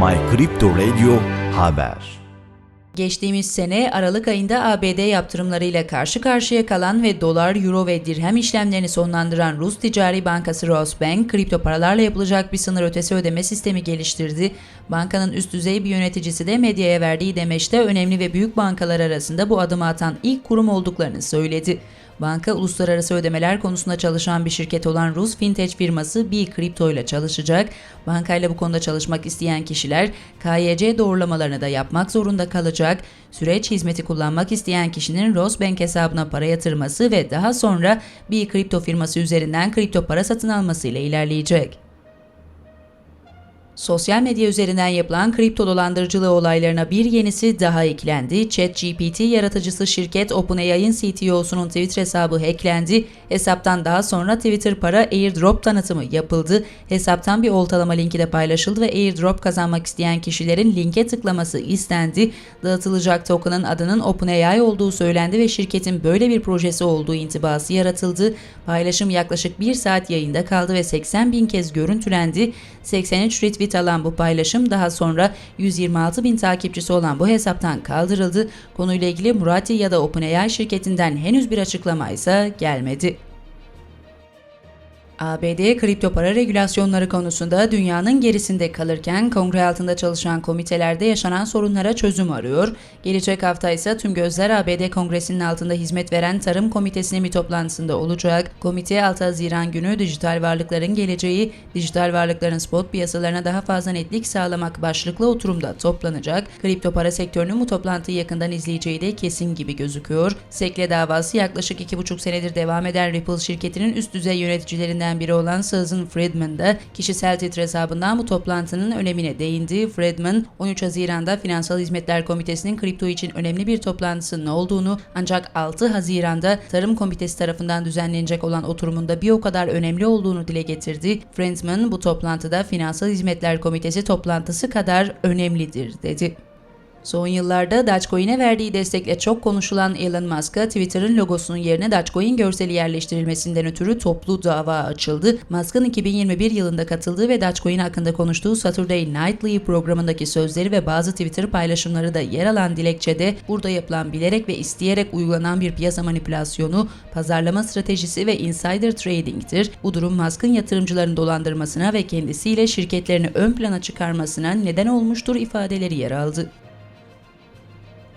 My Crypto Radio Haber Geçtiğimiz sene Aralık ayında ABD yaptırımlarıyla karşı karşıya kalan ve dolar, euro ve dirhem işlemlerini sonlandıran Rus ticari bankası Rosbank, kripto paralarla yapılacak bir sınır ötesi ödeme sistemi geliştirdi. Bankanın üst düzey bir yöneticisi de medyaya verdiği demeçte önemli ve büyük bankalar arasında bu adımı atan ilk kurum olduklarını söyledi. Banka uluslararası ödemeler konusunda çalışan bir şirket olan Rus fintech firması bir kripto ile çalışacak. Bankayla bu konuda çalışmak isteyen kişiler KYC doğrulamalarını da yapmak zorunda kalacak. Süreç hizmeti kullanmak isteyen kişinin Rosbank hesabına para yatırması ve daha sonra bir kripto firması üzerinden kripto para satın alması ile ilerleyecek. Sosyal medya üzerinden yapılan kripto dolandırıcılığı olaylarına bir yenisi daha eklendi. ChatGPT yaratıcısı şirket OpenAI'ın CTO'sunun Twitter hesabı hacklendi. Hesaptan daha sonra Twitter para airdrop tanıtımı yapıldı. Hesaptan bir oltalama linki de paylaşıldı ve airdrop kazanmak isteyen kişilerin linke tıklaması istendi. Dağıtılacak token'ın adının OpenAI olduğu söylendi ve şirketin böyle bir projesi olduğu intibası yaratıldı. Paylaşım yaklaşık bir saat yayında kaldı ve 80 bin kez görüntülendi. 83 retweet alan bu paylaşım daha sonra 126 bin takipçisi olan bu hesaptan kaldırıldı. Konuyla ilgili Murati ya da OpenAI şirketinden henüz bir açıklama ise gelmedi. ABD kripto para regülasyonları konusunda dünyanın gerisinde kalırken kongre altında çalışan komitelerde yaşanan sorunlara çözüm arıyor. Gelecek hafta ise tüm gözler ABD Kongresi'nin altında hizmet veren Tarım Komitesi'nin bir toplantısında olacak. Komite 6 Haziran günü dijital varlıkların geleceği, dijital varlıkların spot piyasalarına daha fazla netlik sağlamak başlıklı oturumda toplanacak. Kripto para sektörünün bu toplantıyı yakından izleyeceği de kesin gibi gözüküyor. Sekle davası yaklaşık 2,5 senedir devam eden Ripple şirketinin üst düzey yöneticilerinden biri olan Susan Friedman da kişisel Twitter hesabından bu toplantının önemine değindi. Friedman, 13 Haziran'da Finansal Hizmetler Komitesi'nin kripto için önemli bir toplantısının olduğunu ancak 6 Haziran'da Tarım Komitesi tarafından düzenlenecek olan oturumunda bir o kadar önemli olduğunu dile getirdi. Friedman bu toplantıda Finansal Hizmetler Komitesi toplantısı kadar önemlidir dedi. Son yıllarda Dogecoin'e verdiği destekle çok konuşulan Elon Musk'a Twitter'ın logosunun yerine Dogecoin görseli yerleştirilmesinden ötürü toplu dava açıldı. Musk'ın 2021 yılında katıldığı ve Dogecoin hakkında konuştuğu Saturday Night Live programındaki sözleri ve bazı Twitter paylaşımları da yer alan dilekçede burada yapılan bilerek ve isteyerek uygulanan bir piyasa manipülasyonu, pazarlama stratejisi ve insider trading'tir. Bu durum Musk'ın yatırımcıların dolandırmasına ve kendisiyle şirketlerini ön plana çıkarmasına neden olmuştur ifadeleri yer aldı.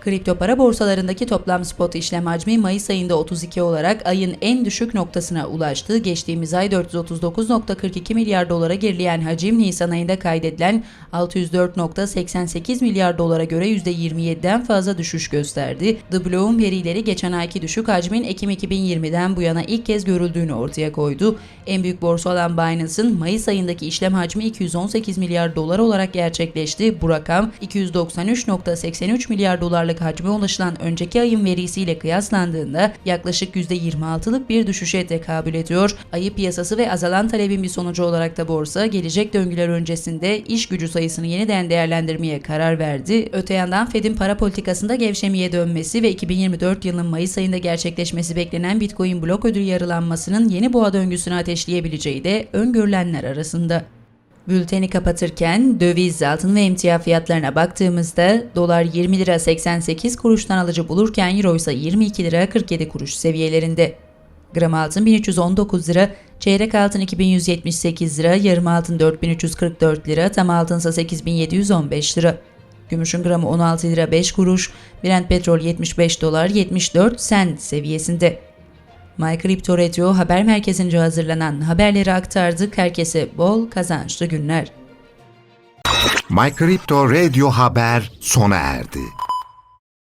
Kripto para borsalarındaki toplam spot işlem hacmi Mayıs ayında 32 olarak ayın en düşük noktasına ulaştı. Geçtiğimiz ay 439.42 milyar dolara gerileyen hacim Nisan ayında kaydedilen 604.88 milyar dolara göre %27'den fazla düşüş gösterdi. The Bloom verileri geçen ayki düşük hacmin Ekim 2020'den bu yana ilk kez görüldüğünü ortaya koydu. En büyük borsa olan Binance'ın Mayıs ayındaki işlem hacmi 218 milyar dolar olarak gerçekleşti. Bu rakam 293.83 milyar dolarlık hacme ulaşılan önceki ayın verisiyle kıyaslandığında yaklaşık %26'lık bir düşüşe tekabül ediyor. Ayı piyasası ve azalan talebin bir sonucu olarak da borsa gelecek döngüler öncesinde iş gücü sayısını yeniden değerlendirmeye karar verdi. Öte yandan Fed'in para politikasında gevşemeye dönmesi ve 2024 yılının Mayıs ayında gerçekleşmesi beklenen Bitcoin blok ödülü yarılanmasının yeni boğa döngüsünü ateşleyebileceği de öngörülenler arasında. Bülteni kapatırken döviz, altın ve emtia fiyatlarına baktığımızda dolar 20 lira 88 kuruştan alıcı bulurken euro ise 22 lira 47 kuruş seviyelerinde. Gram altın 1319 lira, çeyrek altın 2178 lira, yarım altın 4344 lira, tam altın ise 8715 lira. Gümüşün gramı 16 lira 5 kuruş, Brent petrol 75 dolar 74 sent seviyesinde. My Crypto Radio haber merkezince hazırlanan haberleri aktardık. Herkese bol kazançlı günler. My Crypto Radio Haber sona erdi.